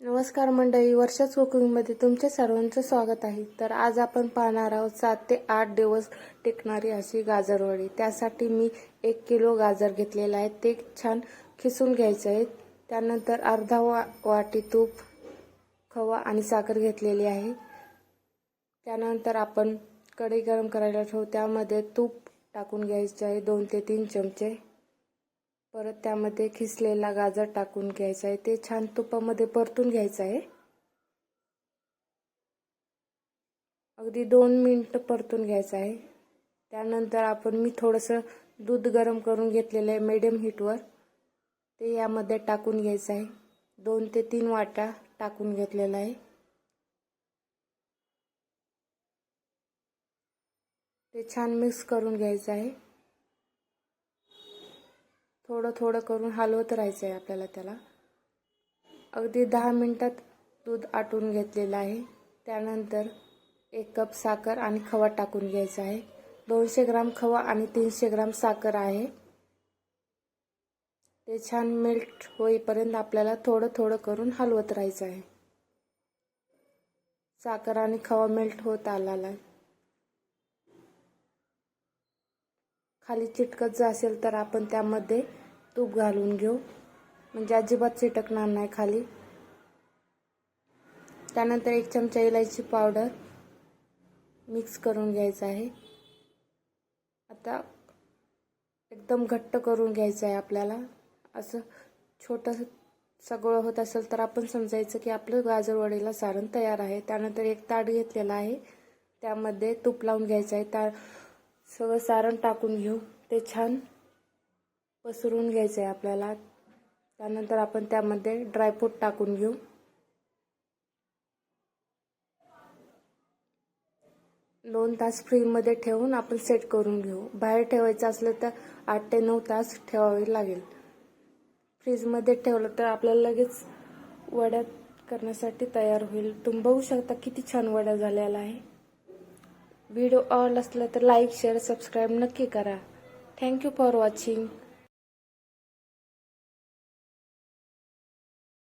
नमस्कार मंडळी वर्षाच कुकिंगमध्ये तुमच्या सर्वांचं स्वागत आहे. तर आज आपण पाहणार आहोत सात ते आठ दिवस टिकणारी अशी गाजरवडी. त्यासाठी मी एक किलो गाजर घेतलेलं आहे. ते छान खिसून घ्यायचं आहे. त्यानंतर अर्धा वा वाटी तूप खवा आणि साखर घेतलेली आहे. त्यानंतर आपण कढई गरम करायला ठेवू. त्यामध्ये तूप टाकून घ्यायचं आहे दोन ते तीन चमचे. परत त्यामध्ये खिसलेला गाजर टाकून घ्यायचा आहे. ते छान तुपामध्ये परतून घ्यायचं आहे. अगदी दोन मिनटं परतून घ्यायचं आहे. त्यानंतर आपण मी थोडंसं दूध गरम करून घेतलेलं आहे मिडियम हीटवर ते यामध्ये टाकून घ्यायचं आहे. दोन ते तीन वाटा टाकून घेतलेलं आहे. ते छान मिक्स करून घ्यायचं आहे. थोडं थोडं करून हलवत राहायचं आहे आपल्याला त्याला. अगदी दहा मिनटात दूध आटून घेतलेलं आहे. त्यानंतर एक कप साखर आणि खवा टाकून घ्यायचा आहे. दोनशे ग्राम खवा आणि तीनशे ग्राम साखर आहे. ते छान मेल्ट होईपर्यंत आपल्याला थोडं थोडं करून हलवत राहायचं आहे. साखर आणि खवा मेल्ट होत आला खाली चिटकत जर असेल तर आपण त्यामध्ये तूप घालून घेऊ. म्हणजे अजिबात चिटकणार नाही खाली. त्यानंतर एक चमचा इलायची पावडर मिक्स करून घ्यायचं आहे. आता एकदम घट्ट करून घ्यायचं आहे आपल्याला. असं छोटं सगळं होत असेल तर आपण समजायचं की आपलं गाजरवडीला सारण तयार आहे. त्यानंतर एक ताट घेतलेला आहे. त्यामध्ये तूप लावून घ्यायचं आहे. त्या सगळं सारण टाकून घेऊ. ते छान पसरून घ्यायचं आहे आपल्याला. त्यानंतर आपण त्यामध्ये ड्रायफ्रूट टाकून घेऊ. दोन तास फ्रीजमध्ये ठेवून आपण सेट करून घेऊ. बाहेर ठेवायचं असलं तर आठ ते नऊ तास ठेवावे लागेल. फ्रीजमध्ये ठेवलं तर आपल्याला लगेच वड्या करण्यासाठी तयार होईल. तुम्ही बघू शकता किती छान वड्या झालेला आहे. व्हिडिओ आवडला असला तर लाईक शेअर सबस्क्राईब नक्की करा. Thank you for watching